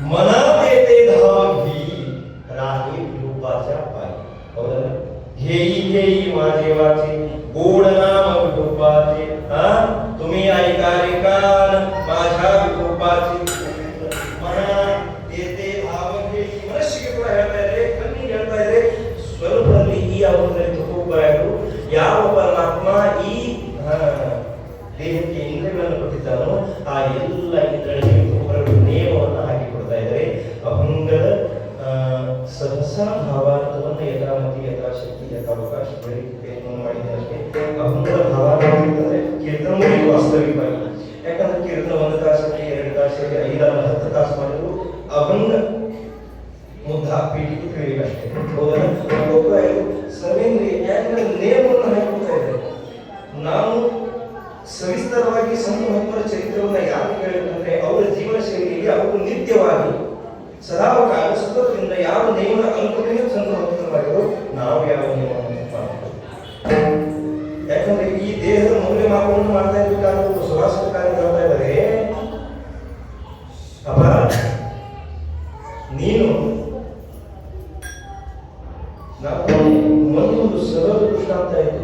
मना येते धाम ही राही रूपाच्या पायी. हो घेई घेई माझे वाचे गोड नाम रूपाचे. हा? तुम्ही ऐका रे का ದೇಹಕ್ಕೆ ಇಂದ್ರಗಳನ್ನು ಕೊಟ್ಟಿದ್ದಾನೋ, ಆ ಎಲ್ಲ ಇಂದ್ರಗಳಿಗೆ ಉಪಕರಣ ನಿಯಮವನ್ನು ಹಾಕಿಕೊಡ್ತಾ ಇದ್ದಾರೆ. ಅಭಂಗದ ಸಹಸಾ ಭಾವಾರ್ಥವನ್ನು ಯಥಾಮತಿ, ಯಥಾಶಕ್ತಿ, ಯಥಾವಕಾಶ ಬೆಳೆಯುತ್ತೆ ಪ್ರಯತ್ನ ಸವಿಸ್ತರವಾಗಿ ಸಂತ ಚರಿತ್ರವನ್ನು ಯಾಕೆ ಕೇಳಿದ್ರೆ ಅವರ ಜೀವನ ಶೈಲಿಯಲ್ಲಿ ಅವರು ನಿತ್ಯವಾಗಿ ಸದಾವಕಾಲ ಸುತ್ತದಿಂದ ಯಾವ ನಿಯಮ ಅನುಕೂಲ ಸಂತ ನಾವು ಯಾವ ಯಾಕಂದ್ರೆ ಈ ದೇಹದ ಮೌಲ್ಯಮಾಪನವನ್ನು ಮಾಡ್ತಾ ಒಂದು ಸುಭಾಷ ಕಾರ್ಯ ಹೇಳ್ತಾ ಇದ್ದಾರೆ. ಅಪ್ಪ ನೀನು ನಾವು ಒಂದು ಸರಳ ದೃಷ್ಟಾಂತ ಇತ್ತು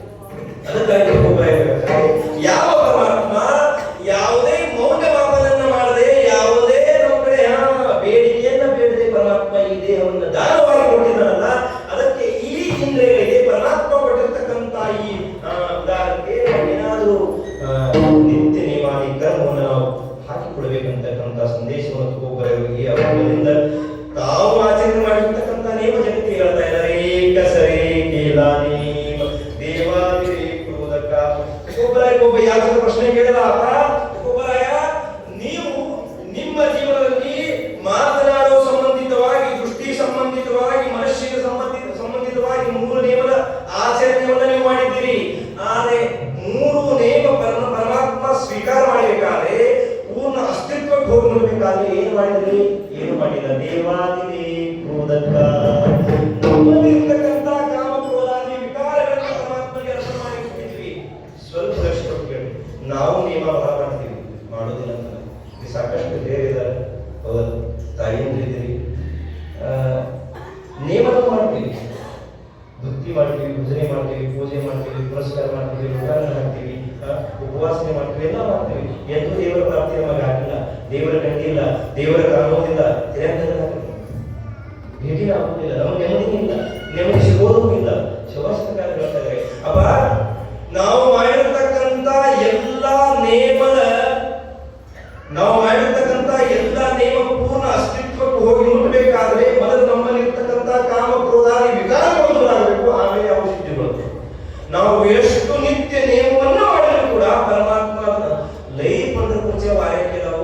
ಅದಕ್ಕಾಗಿ ಯಾವ ಪ್ರಮಾಣ ಯಾರು ಪ್ರಶ್ನೆ ಕೇಳಿಲ್ಲ ಆತ ನೀವು ನಿಮ್ಮ ಜೀವನದಲ್ಲಿ ಮಾತನಾಡುವ ಸಂಬಂಧಿತವಾಗಿ, ದೃಷ್ಟಿ ಸಂಬಂಧಿತವಾಗಿ ಮನುಷ್ಯನ ಸಂಬಂಧಿತ ಸಂಬಂಧಿತವಾಗಿ ಮೂರು ನಿಯಮದ ಆಚರಣೆಯನ್ನು ನೀವು ಮಾಡಿದ್ದೀರಿ. ಆದರೆ ಮೂರು ನಿಯಮ ಪರಮಾತ್ಮ ಸ್ವೀಕಾರ ಮಾಡಬೇಕಾದ್ರೆ ಪೂರ್ಣ ಅಸ್ತಿತ್ವಕ್ಕೆ ಹೋಗಿ ನೋಡಬೇಕಾದ್ರೆ ಏನು ಮಾಡಿದ್ರಿ? ಏನು ಮಾಡಿದ ದೇವಾದಿ ಮಾಡ್ತೀವಿ ಎಲ್ಲ ಮಾಡ್ತೀವಿ ಎಂದು ದೇವರ ಪ್ರಾಪ್ತಿ ನಮಗೆ ಆಗಿಲ್ಲ ದೇವರ ಗಂಡಿಲ್ಲ ದೇವರ ಕಾಣೋದಿಲ್ಲ ತಿರಂಗದ ಭೇಟಿ ಆಗುವುದಿಲ್ಲ ನಮ್ಮ ನೆಮ್ಮದಿ ಇಲ್ಲ ನೆಮ್ಮದಿ ಸಿಗೋದೂ ಇಲ್ಲ ಶವಾಸ್ತ್ರ ಕಾರ್ಯಗಳಾಗ್ತದೆ ಅಪ್ಪ ನಾವು ನಾವು ಎಷ್ಟು ನಿತ್ಯ ನಿಯಮವನ್ನು ಮಾಡಿದ್ರು ಕೂಡ ಪರಮಾತ್ಮನ ಲೈಫ್ ಅಂದ್ರೆ ವಾರಕ್ಕೆ ನಾವು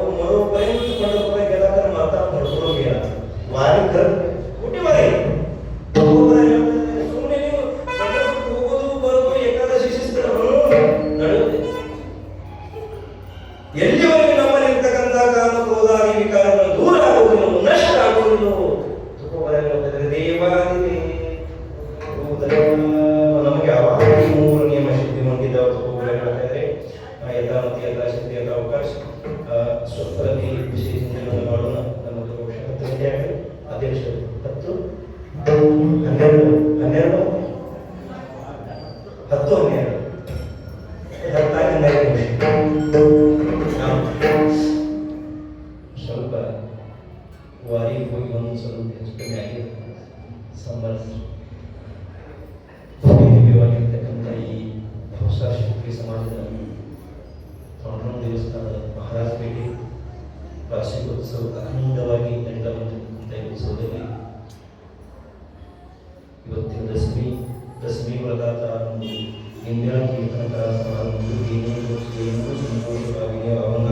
वारी कोई बंद सुनो दे उसको जाके संभल। तो भी भी वाली तक हम जाइए भोसा शुभ के समाज जाइए थोड़ा देश का महाराज बेटे राशि को सब अखंड वाली तंडा बंद तय को सो देगी इवत्ते दसवीं दसवीं वर्गा का इंदिरा कीर्तन का समारोह भी देने को देने को संपूर्ण भागीय भवन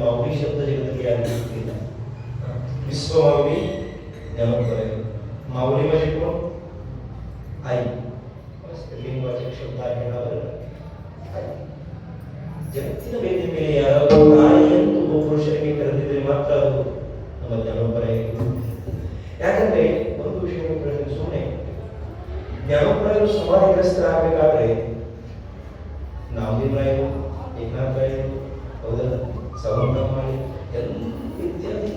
माऊली शब्द जगत ज्ञान केला विश्व माऊली ज्ञानोदय माऊली म्हणजे कोण आई लिंगवाचक शब्द आहे नावर ಜಗತ್ತಿನ ವೇದ ಮೇಲೆ ಯಾರಾದರೂ ತಾಯಿಯನ್ನು ಪುರುಷರಿಗೆ ಕರೆದಿದ್ದರೆ ಮಾತ್ರ ಅದು ನಮ್ಮ ಜ್ಞಾನೋಪರ ಯಾಕಂದ್ರೆ ಒಂದು ವಿಷಯ ಸುಮ್ಮನೆ ಜ್ಞಾನೋಪರರು ಸಮಾಧಿಗ್ರಸ್ತರಾಗಬೇಕಾದ್ರೆ ನಾವುದಿನ ಏನು ಏಕಾಂತ ಏನು ಹೌದಲ್ಲ సౌందర్యం ఇత్యాది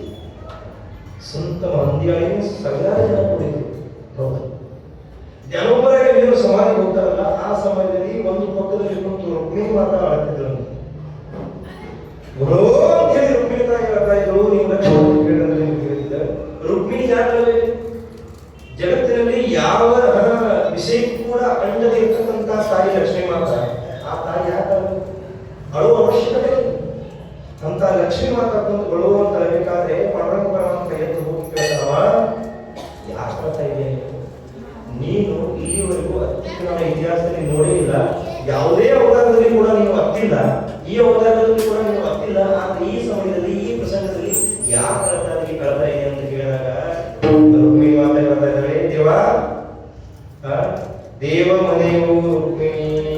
ಸಂತ ಮಂದ್ಯಾಯು ಸಗಲ ಜನ ಹೋಗ್ತಾರಲ್ಲ ಆ ಸಮಯದಲ್ಲಿ ಒಂದು ಪಕ್ಕದಲ್ಲಿ ಕುಂತು ರುಕ್ಮಿಣಿ ಮಾತಾಡ್ತಿದ್ರು ಅಂತ ರುಕ್ಮಿಣಿ ತಾಯಿ ಹೇಳ್ತಾ ಇದ್ರು ರುಕ್ಮಿಣಿ ಜಗತ್ತಿನಲ್ಲಿ ಯಾವ ವಿಷಯಕ್ಕೂ ಕೂಡ ಅಂಡದಿರ್ತಕ್ಕಂಥ ತಾಯಿ ಲಕ್ಷ್ಮಿ ಮಾತಾ ಲಕ್ಷ್ಮೀ ಮಾತಾ ಬಂದು ಅಂತ ಬೇಕಾದ್ರೆ ಪರವಾಗಿ ಬರುವಂತ ಎದ್ದು ಹೋಗಿ ಕೇಳ್ತಾವ ಯಾಕೆ ಇದೆ. ನೀನು ಇಲ್ಲಿವರೆಗೂ ಅತ್ಯುತ್ತಮ ಇತಿಹಾಸದಲ್ಲಿ ನೋಡೇ ಇಲ್ಲ. ಯಾವುದೇ ಅವತಾರದಲ್ಲಿ ಕೂಡ ನೀವು ಹತ್ತಿಲ್ಲ ಈ ಅವತಾರದಲ್ಲಿ ಕೂಡ ನೀವು ಹತ್ತಿಲ್ಲ ಆದ್ರೆ ಈ ಸಮಯದಲ್ಲಿ, ಈ ಪ್ರಸಂಗದಲ್ಲಿ ಯಾಕೆ ಕರ್ತಾರಿಗೆ ಕರ್ತಾ ಇದೆ ಅಂತ ಕೇಳಿದಾಗ ರುಕ್ಮಿಣಿ ಮಾತಾ ಹೇಳ್ತಾ ಇದ್ದಾರೆ. ದೇವ ದೇವ ಮನೆಯು ರುಕ್ಮಿಣಿ.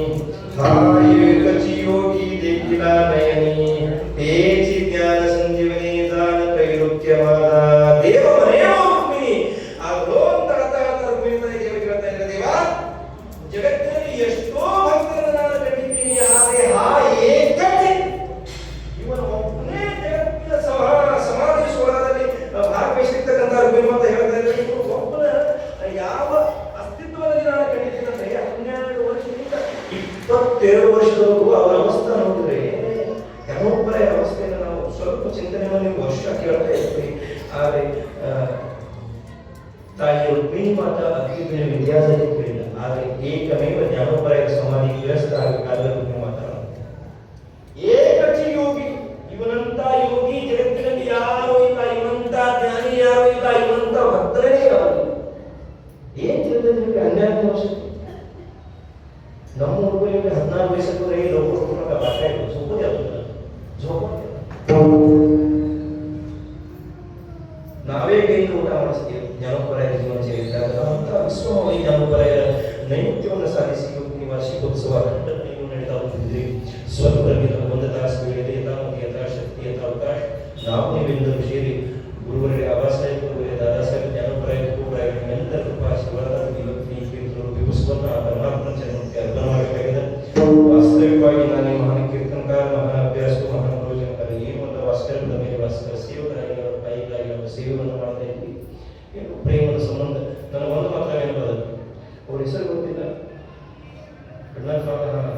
ಹೆಸರು ಗೊತ್ತಿಲ್ಲ. ಕಣ್ಣಾಸಾಗರ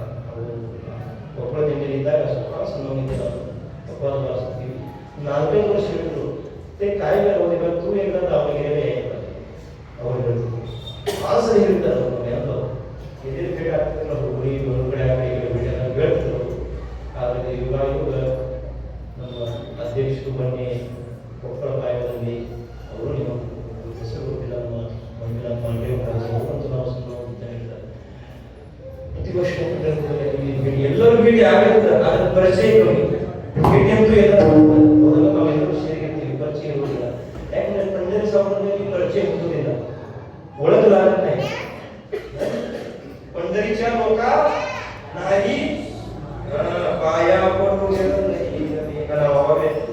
ಭೇಟಿ ಆಗುತ್ತೆ, ಅದರ ಪರಿಚಯ ಇರೋದಿಲ್ಲ ಭೇಟಿ ಅಂತೂ ಎಲ್ಲ ಮೊದಲು ಪರಿಚಯ नाही पंढरीच्या लोका नाही ಬಾಯ ನಾವು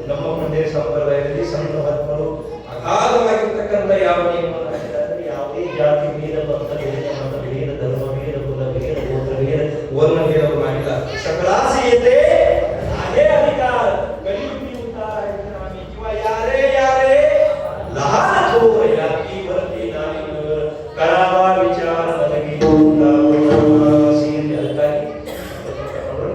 ನಮ್ಮ ಪಂಡಿತ ಸಂಪ್ರದಾಯದಲ್ಲಿ ಸಂತ ಮಹಾತ್ಮರು ಅಗಾಧವಾಗಿರ್ತಕ್ಕಂಥ ಯಾವ